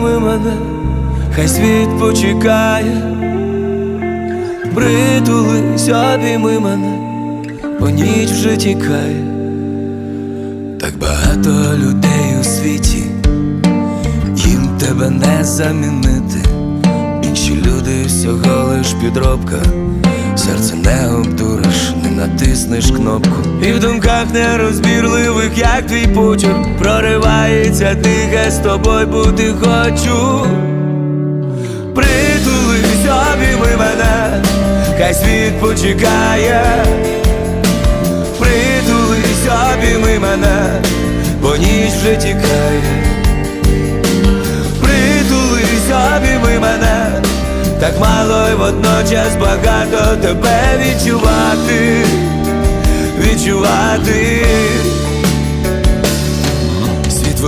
Притулись, мене, хай світ почекає. Притулись, обійми мене, бо ніч вже тікає. Так багато людей у світі, їм тебе не замінити. Інші люди всього лиш підробка, натиснеш кнопку. І в думках нерозбірливих, як твій почерк, проривається тихе з тобою бути хочу. Притулись, обійми мене, хай світ почекає. Притулись, обійми мене, бо ніч вже тікає. Притулись, обійми мене, так мало й водночас багато тебе відчувати, відчувати.